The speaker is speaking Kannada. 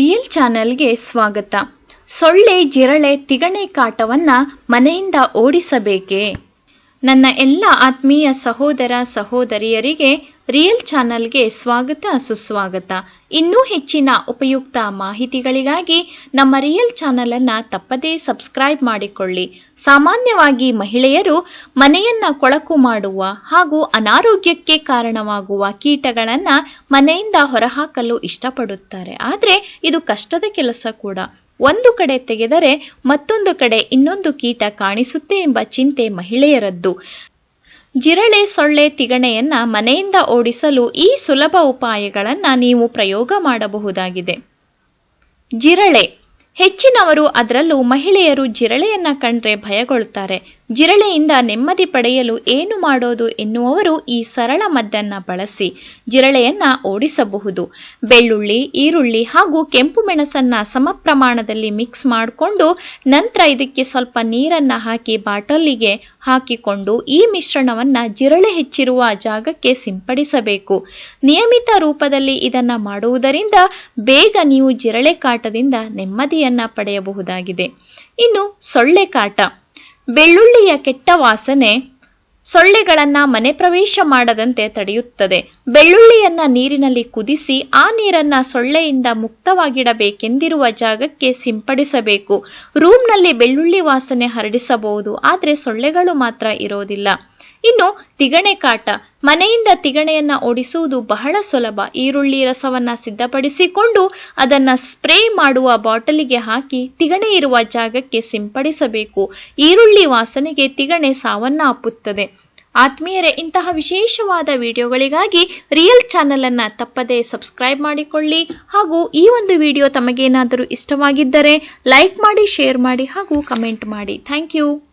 ರಿಯಲ್ ಚಾನೆಲ್ಗೆ ಸ್ವಾಗತ. ಸೊಳ್ಳೆ ಜಿರಳೆ ತಿಗಣೆ ಕಾಟವನ್ನ ಮನೆಯಿಂದ ಓಡಿಸಬೇಕೇ? ನನ್ನ ಎಲ್ಲ ಆತ್ಮೀಯ ಸಹೋದರ ಸಹೋದರಿಯರಿಗೆ ರಿಯಲ್ ಚಾನಲ್ಗೆ ಸ್ವಾಗತ, ಸುಸ್ವಾಗತ. ಇನ್ನೂ ಹೆಚ್ಚಿನ ಉಪಯುಕ್ತ ಮಾಹಿತಿಗಳಿಗಾಗಿ ನಮ್ಮ ರಿಯಲ್ ಚಾನೆಲ್ ಅನ್ನ ತಪ್ಪದೇ ಸಬ್ಸ್ಕ್ರೈಬ್ ಮಾಡಿಕೊಳ್ಳಿ. ಸಾಮಾನ್ಯವಾಗಿ ಮಹಿಳೆಯರು ಮನೆಯನ್ನ ಕೊಳಕು ಮಾಡುವ ಹಾಗೂ ಅನಾರೋಗ್ಯಕ್ಕೆ ಕಾರಣವಾಗುವ ಕೀಟಗಳನ್ನು ಮನೆಯಿಂದ ಹೊರಹಾಕಲು ಇಷ್ಟಪಡುತ್ತಾರೆ. ಆದರೆ ಇದು ಕಷ್ಟದ ಕೆಲಸ ಕೂಡ. ಒಂದು ಕಡೆ ತೆಗೆದರೆ ಮತ್ತೊಂದು ಕಡೆ ಇನ್ನೊಂದು ಕೀಟ ಕಾಣಿಸುತ್ತೆ ಎಂಬ ಚಿಂತೆ ಮಹಿಳೆಯರದ್ದು. ಜಿರಳೆ ಸೊಳ್ಳೆ ತಿಗಣೆಯನ್ನ ಮನೆಯಿಂದ ಓಡಿಸಲು ಈ ಸುಲಭ ಉಪಾಯಗಳನ್ನು ನೀವು ಪ್ರಯೋಗ ಮಾಡಬಹುದಾಗಿದೆ. ಜಿರಳೆ. ಹೆಚ್ಚಿನವರು ಅದರಲ್ಲೂ ಮಹಿಳೆಯರು ಜಿರಳೆಯನ್ನ ಕಂಡ್ರೆ ಭಯಗೊಳ್ಳುತ್ತಾರೆ ಜಿರಳೆಯಿಂದ ನೆಮ್ಮದಿ ಪಡೆಯಲು ಏನು ಮಾಡೋದು ಎನ್ನುವವರು ಈ ಸರಳ ಮದ್ದನ್ನು ಬಳಸಿ ಜಿರಳೆಯನ್ನು ಓಡಿಸಬಹುದು. ಬೆಳ್ಳುಳ್ಳಿ, ಈರುಳ್ಳಿ ಹಾಗೂ ಕೆಂಪು ಮೆಣಸನ್ನು ಸಮ ಪ್ರಮಾಣದಲ್ಲಿ ಮಿಕ್ಸ್ ಮಾಡಿಕೊಂಡು ನಂತರ ಇದಕ್ಕೆ ಸ್ವಲ್ಪ ನೀರನ್ನು ಹಾಕಿ ಬಾಟಲಿಗೆ ಹಾಕಿಕೊಂಡು ಈ ಮಿಶ್ರಣವನ್ನು ಜಿರಳೆ ಹೆಚ್ಚಿರುವ ಜಾಗಕ್ಕೆ ಸಿಂಪಡಿಸಬೇಕು. ನಿಯಮಿತ ರೂಪದಲ್ಲಿ ಇದನ್ನು ಮಾಡುವುದರಿಂದ ಬೇಗ ನೀವು ಜಿರಳೆ ಕಾಟದಿಂದ ನೆಮ್ಮದಿಯನ್ನು ಪಡೆಯಬಹುದಾಗಿದೆ. ಇನ್ನು ಸೊಳ್ಳೆ ಕಾಟ. ಬೆಳ್ಳುಳ್ಳಿಯ ಕೆಟ್ಟ ವಾಸನೆ ಸೊಳ್ಳೆಗಳನ್ನ ಮನೆ ಪ್ರವೇಶ ಮಾಡದಂತೆ ತಡೆಯುತ್ತದೆ. ಬೆಳ್ಳುಳ್ಳಿಯನ್ನ ನೀರಿನಲ್ಲಿ ಕುದಿಸಿ ಆ ನೀರನ್ನ ಸೊಳ್ಳೆಯಿಂದ ಮುಕ್ತವಾಗಿಡಬೇಕೆಂದಿರುವ ಜಾಗಕ್ಕೆ ಸಿಂಪಡಿಸಬೇಕು. ರೂಮ್ನಲ್ಲಿ ಬೆಳ್ಳುಳ್ಳಿ ವಾಸನೆ ಹರಡಿಸಬಹುದು, ಆದರೆ ಸೊಳ್ಳೆಗಳು ಮಾತ್ರ ಇರೋದಿಲ್ಲ. ಇನ್ನು ತಿಗಣೆ ಕಾಟ ಮನೆಯಿಂದ ತಿಗಣೆಯನ್ನ ಓಡಿಸುವುದು ಬಹಳ ಸುಲಭ. ಈರುಳ್ಳಿ ರಸವನ್ನ ಸಿದ್ಧಪಡಿಸಿಕೊಂಡು ಅದನ್ನ ಸ್ಪ್ರೇ ಮಾಡುವ ಬಾಟಲಿಗೆ ಹಾಕಿ ತಿಗಣೆ ಇರುವ ಜಾಗಕ್ಕೆ ಸಿಂಪಡಿಸಬೇಕು. ಈರುಳ್ಳಿ ವಾಸನೆಗೆ ತಿಗಣೆ ಸಾವನ್ನ ಅಪ್ಪುತ್ತದೆ ಆತ್ಮೀಯರೇ, ಇಂತಹ ವಿಶೇಷವಾದ ವಿಡಿಯೋಗಳಿಗಾಗಿ ರಿಯಲ್ ಚಾನೆಲ್ ಅನ್ನ ತಪ್ಪದೆ ಸಬ್ಸ್ಕ್ರೈಬ್ ಮಾಡಿಕೊಳ್ಳಿ. ಹಾಗೂ ಈ ಒಂದು ವಿಡಿಯೋ ತಮಗೇನಾದರೂ ಇಷ್ಟವಾಗಿದ್ದರೆ ಲೈಕ್ ಮಾಡಿ, ಶೇರ್ ಮಾಡಿ ಹಾಗೂ ಕಮೆಂಟ್ ಮಾಡಿ. Thank you.